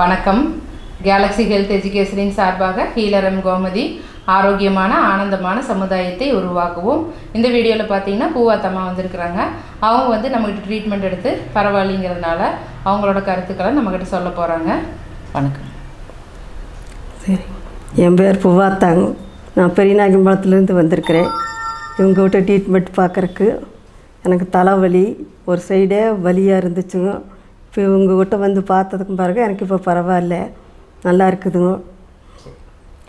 வணக்கம். Galaxy health எஜுகேஷனின் சார்பாக healer M Gomathi ஆரோக்கியமான ஆனந்தமான சமுதாயத்தை உருவாக்குவோம். இந்த வீடியோவில் பார்த்தீங்கன்னா பூவாத்தம்மா வந்திருக்கிறாங்க. அவங்க வந்து நம்மகிட்ட ட்ரீட்மெண்ட் எடுத்து பரவாயில்லைங்கிறதுனால அவங்களோட கருத்துக்களை நம்மக்கிட்ட சொல்ல போகிறாங்க வணக்கம். சரி. என் பேர் புவாத்தாங்க நான் பெரியநாயகம்பாளத்துலேருந்து வந்திருக்கிறேன். இவங்ககிட்ட ட்ரீட்மெண்ட் பார்க்குறக்கு எனக்கு தலைவலி ஒரு சைடே வலியாக இருந்துச்சுங்க. இப்போ இவங்ககிட்ட வந்து பார்த்ததுக்கு பிறகு எனக்கு இப்போ பரவாயில்ல. நல்லா இருக்குதுங்க.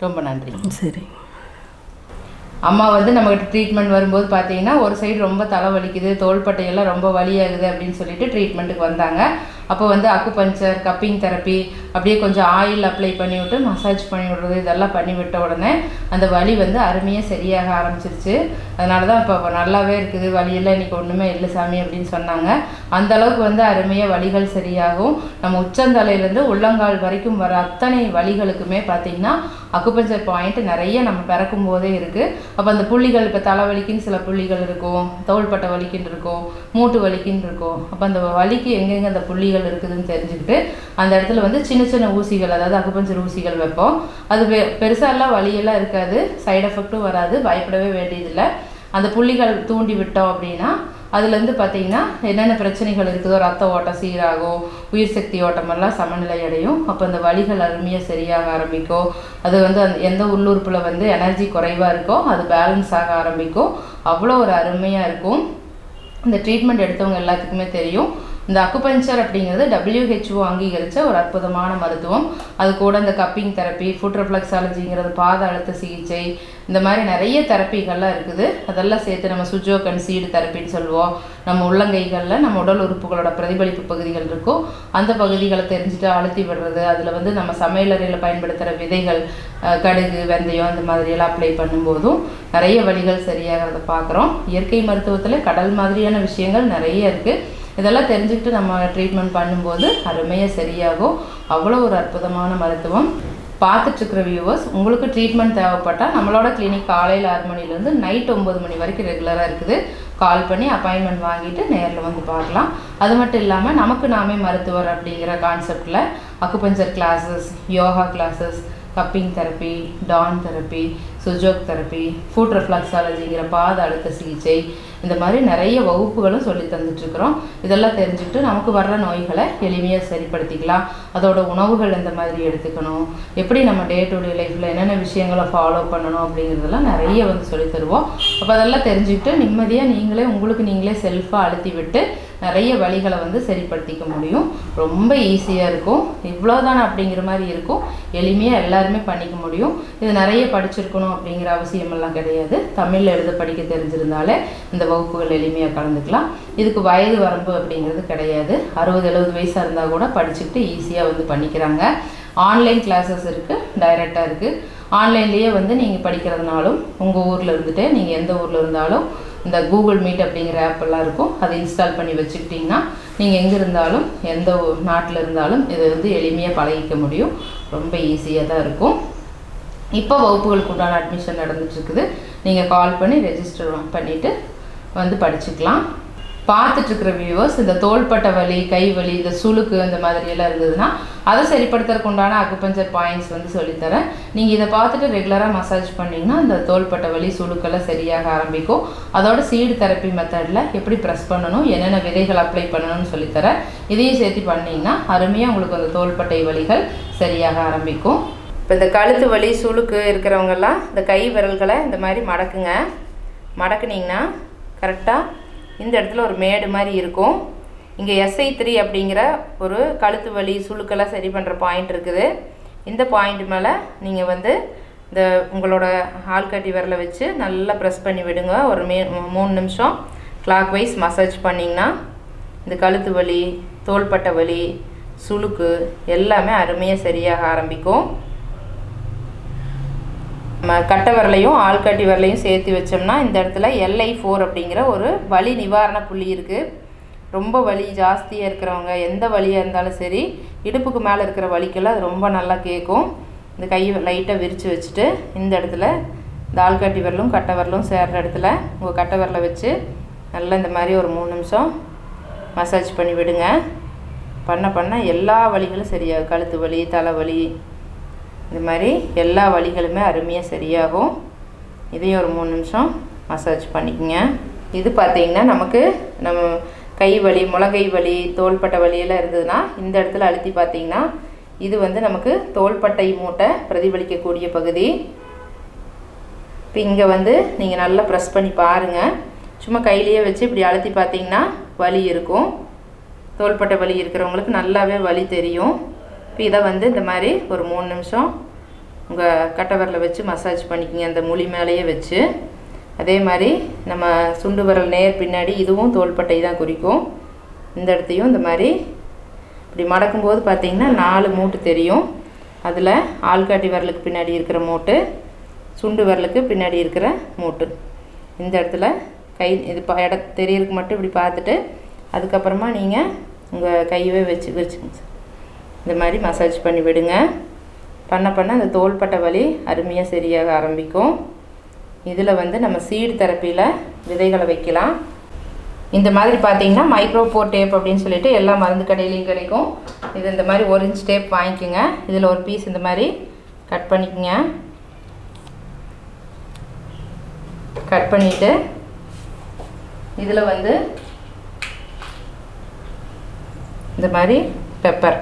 ரொம்ப நன்றி. சரி. அம்மா வந்து நம்மகிட்ட ட்ரீட்மெண்ட் வரும்போது பார்த்தீங்கன்னா ஒரு சைடு ரொம்ப தலை வலிக்குது தோள்பட்டையெல்லாம் ரொம்ப வலியாகுது அப்படின்னு சொல்லிட்டு ட்ரீட்மெண்ட்டுக்கு வந்தாங்க. அப்போ வந்து அக்குபஞ்சர் கப்பிங் தெரப்பி அப்படியே கொஞ்சம் ஆயில் அப்ளை பண்ணி விட்டு மசாஜ் பண்ணி விடுறது இதெல்லாம் பண்ணி விட்ட உடனே அந்த வலி வந்து அருமையாக சரியாக ஆரம்பிச்சிருச்சு. அதனால தான் இப்போ நல்லாவே இருக்குது. வலியெல்லாம் இன்றைக்கி ஒன்றுமே இல்லை சாமி அப்படின்னு சொன்னாங்க. அந்த அளவுக்கு வந்து அருமையாக வலிகள் சரியாகும். நம்ம உச்சந்தலையிலேருந்து உள்ளங்கால் வரைக்கும் வர அத்தனை வலிகளுக்குமே பார்த்திங்கன்னா அக்குபஞ்சர் பாயிண்ட் நிறைய நம்ம பிறக்கும் போதே இருக்குது அப்போ அந்த புள்ளிகள் இப்போ தலைவலிக்குன்னு சில புள்ளிகள் இருக்கும். தோள்பட்டை வலிக்குன்னு இருக்கும். மூட்டு வலிக்குன்னு இருக்கும். அப்போ அந்த வலிக்கு எங்கெங்கே அந்த புள்ளிகள் இருக்குதுன்னு தெரிஞ்சுக்கிட்டு அந்த இடத்துல வந்து சின்ன சின்ன ஊசிகள் அதாவது அக்குபஞ்சர் ஊசிகள் வைப்போம். அது பெ பெருசாலாம் வலியெல்லாம் இருக்காது. சைடு எஃபெக்ட்டும் வராது. பயப்படவே வேண்டியதில்லை. அந்த புள்ளிகள் தூண்டி விட்டோம் அப்படின்னா அதுலேருந்து பார்த்தீங்கன்னா என்னென்ன பிரச்சனைகள் இருக்குதோ ரத்த ஓட்டம் சீராகும் உயிர் சக்தி ஓட்டமெல்லாம் சமநிலை அடையும். அப்போ அந்த வலிகள் அருமையாக சரியாக ஆரம்பிக்கும். அது வந்து அந்த எந்த உள்ளுறுப்பில் வந்து எனர்ஜி குறைவாக இருக்கோ அது பேலன்ஸ் ஆக ஆரம்பிக்கும். அவ்வளோ ஒரு அருமையாக இருக்கும். இந்த ட்ரீட்மெண்ட் எடுத்தவங்க எல்லாத்துக்குமே தெரியும். இந்த அக்குபஞ்சர் அப்படிங்கிறது டபிள்யூஹெச்ஓ அங்கீகரித்த ஒரு அற்புதமான மருத்துவம். அது கூட இந்த கப்பிங் தெரப்பி ஃபுட் ரிஃப்ளெக்ஸாலஜிங்கிறது பாத அழுத்த சிகிச்சை இந்த மாதிரி நிறைய தெரப்பிகள்லாம் இருக்குது. அதெல்லாம் சேர்த்து நம்ம சுஜோகன் சீடு தெரப்பின்னு சொல்லுவோம். நம்ம உள்ளங்கைகளில் நம்ம உடல் உறுப்புகளோட பிரதிபலிப்பு பகுதிகள் இருக்கும். அந்த பகுதிகளை தெரிஞ்சுட்டு அழுத்தி விடுறது அதில் வந்து நம்ம சமையலறையில் பயன்படுத்துகிற விதைகள் கடுகு வெந்தயம் இந்த மாதிரியெல்லாம் அப்ளை பண்ணும்போதும் நிறைய வழிகள் சரியாகிறத பார்க்குறோம். இயற்கை மருத்துவத்தில் கடல் மாதிரியான விஷயங்கள் நிறைய இருக்குது இதெல்லாம் தெரிஞ்சுக்கிட்டு நம்ம ட்ரீட்மெண்ட் பண்ணும்போது அருமையாக சரியாகும். அவ்வளோ ஒரு அற்புதமான மருத்துவம். பார்த்துட்ருக்கிற வியூவர்ஸ் உங்களுக்கு ட்ரீட்மெண்ட் தேவைப்பட்டால் நம்மளோட கிளினிக் காலையில் ஆறு மணிலேருந்து நைட் ஒம்பது மணி வரைக்கும் ரெகுலராக இருக்குது. கால் பண்ணி அப்பாயின்மெண்ட் வாங்கிட்டு நேரில் வந்து பார்க்கலாம். அது மட்டும் இல்லாமல் நமக்கு நாமே மருத்துவர் அப்படிங்கிற கான்செப்டில் acupuncture classes yoga classes cupping therapy Don therapy Sujok therapy foot ரிஃப்ளக்ஸாலஜிங்கிற பாத அழுத்த சிகிச்சை இந்த மாதிரி நிறைய வகுப்புகளும் சொல்லி தந்துட்டுருக்குறோம். இதெல்லாம் தெரிஞ்சுக்கிட்டு நமக்கு வர்ற நோய்களை எளிமையாக சரிப்படுத்திக்கலாம். அதோட உணவுகள் எந்த மாதிரி எடுத்துக்கணும்? எப்படி நம்ம டே டு டே லைஃப்பில் என்னென்ன விஷயங்களை ஃபாலோ பண்ணணும் அப்படிங்கிறதெல்லாம் நிறைய வந்து சொல்லித் தருவோம். அப்போ அதெல்லாம் தெரிஞ்சுக்கிட்டு நிம்மதியாக நீங்களே உங்களுக்கு நீங்களே செல்ஃபாக அழுத்தி விட்டு நிறைய வழிகளை வந்து சரிப்படுத்திக்க முடியும். ரொம்ப ஈஸியாக இருக்கும். இவ்வளோதானே அப்படிங்கிற மாதிரி இருக்கும். எளிமையாக எல்லாருமே பண்ணிக்க முடியும். இது நிறைய படிச்சிருக்கணும் அப்படிங்கிற அவசியமெல்லாம் கிடையாது. தமிழில் எழுத படிக்க தெரிஞ்சிருந்தாலே இந்த வகுப்புகள் எளிமையாக கலந்துக்கலாம். இதுக்கு வயது வரம்பு அப்படிங்கிறது கிடையாது. அறுபது எழுபது வயசாக இருந்தால் கூட படிச்சுக்கிட்டு ஈஸியாக வந்து பண்ணிக்கிறாங்க. ஆன்லைன் கிளாஸஸ் இருக்குது டைரெக்டாக இருக்குது ஆன்லைன்லேயே வந்து நீங்கள் படிக்கிறதுனாலும் உங்கள் ஊரில் இருந்துட்டு நீங்கள் எந்த ஊரில் இருந்தாலும் இந்த கூகுள் மீட் அப்படிங்கிற ஆப்பெல்லாம் இருக்கும். அதை இன்ஸ்டால் பண்ணி வச்சுக்கிட்டிங்கன்னா நீங்கள் எங்கே இருந்தாலும் எந்த நாட்டில் இருந்தாலும் இதை வந்து எளிமையாக பழகிக்க முடியும். ரொம்ப ஈஸியாக தான் இருக்கும். இப்போ வகுப்புகளுக்கு உண்டான அட்மிஷன் நடந்துட்டுருக்குது நீங்கள் கால் பண்ணி ரெஜிஸ்டர் பண்ணிவிட்டு வந்து படிச்சுக்கலாம். பார்த்துட்ருக்கிற வியூவர்ஸ் இந்த தோள்பட்டை வலி கை வலி இந்த சுளுக்கு இந்த மாதிரி எல்லாம் இருந்ததுன்னா அதை சரிப்படுத்துறதுக்கு உண்டான அக்குபஞ்சர் பாயிண்ட்ஸ் வந்து சொல்லித்தரேன். நீங்கள் இதை பார்த்துட்டு ரெகுலராக மசாஜ் பண்ணிங்கன்னா இந்த தோள்பட்டை வலி சுளுக்கெல்லாம் சரியாக ஆரம்பிக்கும். அதோட சீடு தெரப்பி மெத்தடில் எப்படி ப்ரெஸ் பண்ணணும் என்னென்ன விதைகள் அப்ளை பண்ணணும்னு சொல்லித்தரேன். இதையும் சேர்த்து பண்ணிங்கன்னா அருமையாக உங்களுக்கு அந்த தோள்பட்டை வலிகள் சரியாக ஆரம்பிக்கும். இப்போ இந்த கழுத்து வலி சுளுக்கு இருக்கிறவங்கெல்லாம் இந்த கை விரல்களை இந்த மாதிரி மடக்குங்க. மடக்குனீங்கன்னா கரெக்டாக இந்த இடத்துல ஒரு மேடு மாதிரி இருக்கும். இங்கே எஸ்ஐ த்ரீ அப்படிங்கிற ஒரு கழுத்து வலி சுழுக்கெல்லாம் சரி பண்ணுற பாயிண்ட் இருக்குது. இந்த பாயிண்ட் மேலே நீங்கள் வந்து இந்த உங்களோட ஆள்காட்டி விரலை வச்சு நல்லா ப்ரெஸ் பண்ணி விடுங்க. ஒரு மே மூணு நிமிஷம் கிளாக் வைஸ் மசாஜ் பண்ணிங்கன்னா இந்த கழுத்து வலி தோள்பட்டை வலி சுளுக்கு எல்லாமே அருமையாக சரியாக ஆரம்பிக்கும். நம்ம கட்டை விரலையும் ஆள்காட்டி விரலையும் சேர்த்து வச்சோம்னா இந்த இடத்துல எல்ஐ ஃபோர் அப்படிங்கிற ஒரு வலி நிவாரண புள்ளி இருக்குது ரொம்ப வலி ஜாஸ்தியாக இருக்கிறவங்க எந்த வலியாக இருந்தாலும் சரி இடுப்புக்கு மேலே இருக்கிற வலிக்கெல்லாம் அது ரொம்ப நல்லா கேட்கும் இந்த கையை லைட்டாக விரித்து வச்சுட்டு இந்த இடத்துல இந்த ஆள்காட்டி விரலும் கட்டை விரலும் சேர்ற இடத்துல உங்கள் கட்டை விரலை வச்சு நல்லா இந்த மாதிரி ஒரு மூணு நிமிஷம் மசாஜ் பண்ணி விடுங்க. பண்ண பண்ண எல்லா வலிகளும் சரியாகும். கழுத்து வலி தலைவலி இந்த மாதிரி எல்லா வலிகளுமே அருமையாக சரியாகும். இதையும் ஒரு மூணு நிமிஷம் மசாஜ் பண்ணிக்கோங்க. இது பார்த்திங்கன்னா நமக்கு நம்ம கை வலி முழங்கை வலி தோள்பட்டை வலியெல்லாம் இருந்ததுன்னா இந்த இடத்துல அழுத்தி பார்த்தீங்கன்னா இது வந்து நமக்கு தோள்பட்டை மூட்டை பிரதிபலிக்கக்கூடிய பகுதி. இப்போ இங்கே வந்து நீங்கள் நல்லா ப்ரெஸ் பண்ணி பாருங்கள் சும்மா கையிலேயே வச்சு இப்படி அழுத்தி பார்த்தீங்கன்னா வலி இருக்கும். தோள்பட்டை வலி இருக்கிறவங்களுக்கு நல்லாவே வலி தெரியும். இப்போ இதை வந்து இந்த மாதிரி ஒரு மூணு நிமிஷம் உங்கள் கட்டை வச்சு மசாஜ் பண்ணிக்கிங்க அந்த முழி மேலேயே வச்சு. அதே மாதிரி நம்ம சுண்டு விரல் நேர் பின்னாடி இதுவும் தோள்பட்டை தான் குறிக்கும். இந்த இடத்தையும் இந்த மாதிரி இப்படி மடக்கும்போது பார்த்தீங்கன்னா நாலு மூட்டு தெரியும். அதில் ஆள்காட்டி விரலுக்கு பின்னாடி இருக்கிற மூட்டு சுண்டு விரலுக்கு பின்னாடி இருக்கிற மூட்டு. இந்த இடத்துல கை இது ப இட தெரியறதுக்கு மட்டும் இப்படி பார்த்துட்டு அதுக்கப்புறமா நீங்கள் உங்கள் கையவே வச்சு வச்சுங்க இந்த மாதிரி மசாஜ் பண்ணி விடுங்க. பண்ண பண்ண அந்த தோள்பட்டை வலி அருமையாக சரியாக ஆரம்பிக்கும். இதில் வந்து நம்ம சீடு தெரப்பியில் விதைகளை வைக்கலாம். இந்த மாதிரி பார்த்தீங்கன்னா மைக்ரோபோர் டேப் அப்படின்னு சொல்லிட்டு எல்லா மருந்து கடையிலையும் கிடைக்கும். இது இந்த மாதிரி ஒரு இன்ச் டேப் வாங்கிக்கோங்க. இதில் ஒரு பீஸ் இந்த மாதிரி கட் பண்ணிக்கோங்க. கட் பண்ணிவிட்டு இதில் வந்து இந்த மாதிரி பெப்பர்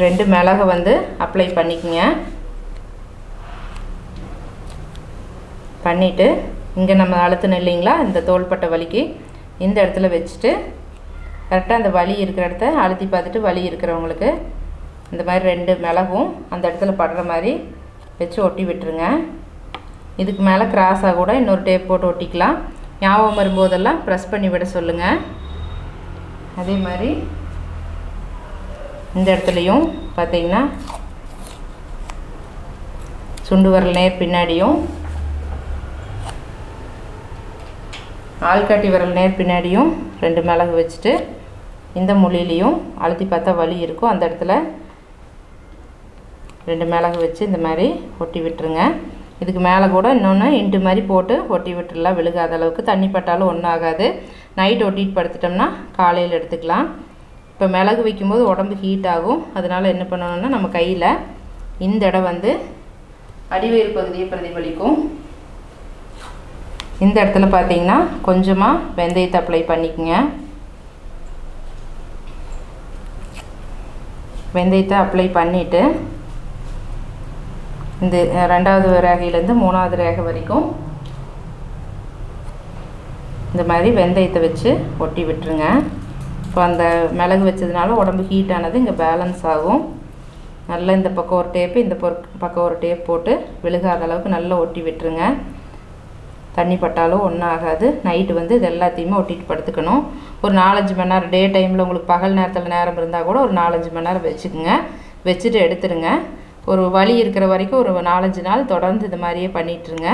ரெண்டு மிளகை வந்து அப்ளை பண்ணிக்கோங்க. பண்ணிவிட்டு இங்கே நம்ம அழுத்தணும் இல்லைங்களா இந்த தோள்பட்டை வலிக்கு இந்த இடத்துல வச்சுட்டு கரெக்டாக அந்த வலி இருக்கிற இடத்த அழுத்தி பார்த்துட்டு வலி இருக்கிறவங்களுக்கு இந்த மாதிரி ரெண்டு மிளகும் அந்த இடத்துல படுற மாதிரி வச்சு ஒட்டி விட்டுருங்க. இதுக்கு மேலே கிராஸாக கூட இன்னொரு டேப் போட்டு ஒட்டிக்கலாம். ஞாபகம் வரும்போதெல்லாம் ப்ரெஸ் பண்ணி விட சொல்லுங்கள் அதே மாதிரி இந்த இடத்துலையும் பார்த்தீங்கன்னா சுண்டு வரல் நேர் பின்னாடியும் ஆள்காட்டி விரல் நேர் பின்னாடியும் ரெண்டு மிளகு வச்சுட்டு இந்த மொழியிலையும் அழுத்தி பார்த்தா வலி இருக்கும். அந்த இடத்துல ரெண்டு மிளகு வச்சு இந்த மாதிரி ஒட்டி விட்டுருங்க. இதுக்கு மேலே கூட இன்னொன்று இண்டு மாதிரி போட்டு ஒட்டி விட்டுடலாம் விழுகாத அளவுக்கு தண்ணி பட்டாலும் ஒன்றும் ஆகாது. நைட் ஒட்டிட்டு படுத்துட்டோம்னா காலையில் எடுத்துக்கலாம். இப்போ மிளகு வைக்கும்போது உடம்பு ஹீட் ஆகும். அதனால் என்ன பண்ணணும்னா நம்ம கையில் இந்த இடம் வந்து அடிவயிறு பகுதியை பிரதிபலிக்கும். இந்த இடத்துல பார்த்தீங்கன்னா கொஞ்சமாக வெந்தயத்தை அப்ளை பண்ணிக்கோங்க. வெந்தயத்தை அப்ளை பண்ணிவிட்டு இந்த ரெண்டாவது ரேகையிலேருந்து மூணாவது ரேகை வரைக்கும் இந்த மாதிரி வெந்தயத்தை வச்சு ஒட்டி விட்டுருங்க. இப்போ அந்த மிளகு வச்சதுனால உடம்பு ஹீட் ஆனது இங்கே பேலன்ஸ் ஆகும். நல்லா இந்த பக்கம் ஒரு டேப்பு இந்த பக்கம் ஒரு டேப் போட்டு விழுகாத அளவுக்கு நல்லா ஒட்டி விட்டுருங்க. தண்ணி பட்டாலும் ஒன்றும் ஆகாது நைட்டு வந்து இது எல்லாத்தையுமே ஒட்டிட்டு படுத்துக்கணும். ஒரு நாலஞ்சு மணி நேரம் டே டைமில் உங்களுக்கு பகல் நேரத்தில் நேரம் இருந்தால் கூட ஒரு நாலஞ்சு மணி நேரம் வச்சுக்கோங்க. வச்சுட்டு எடுத்துருங்க. ஒரு வலி இருக்கிற வரைக்கும் ஒரு நாலஞ்சு நாள் தொடர்ந்து இது மாதிரியே பண்ணிகிட்ருங்க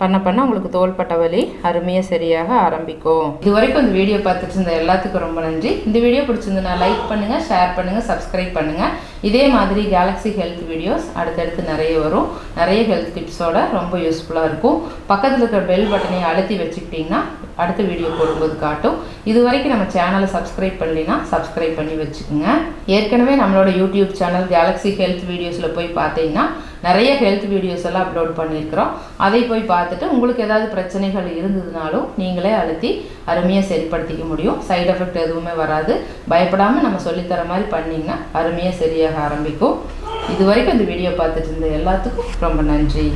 பண்ண பண்ண உங்களுக்கு தோள்பட்ட வலி அருமையாக சரியாக ஆரம்பிக்கும். இது வரைக்கும் இந்த வீடியோ பார்த்துட்டு இருந்த எல்லாத்துக்கும் ரொம்ப நன்றி. இந்த வீடியோ பிடிச்சிருந்தா லைக் பண்ணுங்கள் ஷேர் பண்ணுங்கள் சப்ஸ்கிரைப் பண்ணுங்கள் இதே மாதிரி கேலக்ஸி ஹெல்த் வீடியோஸ் அடுத்தடுத்து நிறைய வரும். நிறைய ஹெல்த் டிப்ஸோட ரொம்ப யூஸ்ஃபுல்லாக இருக்கும். பக்கத்தில் இருக்கிற பெல் பட்டனை அழுத்தி வச்சுக்கிட்டிங்கன்னா அடுத்த வீடியோ போடும்போது காட்டும். இது வரைக்கும் நம்ம சேனலை சப்ஸ்கிரைப் பண்ணலைன்னா சப்ஸ்கிரைப் பண்ணி வச்சுக்கோங்க. ஏற்கனவே நம்மளோட யூடியூப் சேனல் கேலக்ஸி ஹெல்த் வீடியோஸில் போய் பார்த்தீங்கன்னா நிறைய ஹெல்த் வீடியோஸ் எல்லாம் அப்லோட் பண்ணியிருக்கிறோம். அதை போய் பார்த்துட்டு உங்களுக்கு ஏதாவது பிரச்சனைகள் இருந்ததுனாலும் நீங்களே அழுத்தி அருமையாக சரிப்படுத்திக்க முடியும். சைடு எஃபெக்ட் எதுவுமே வராது. பயப்படாமல் நம்ம சொல்லித்தர மாதிரி பண்ணிங்கன்னா அருமையாக சரியாக ஆரம்பிக்கும். இது வரைக்கும் இந்த வீடியோ பார்த்துட்டு இருந்த எல்லாத்துக்கும் ரொம்ப நன்றி.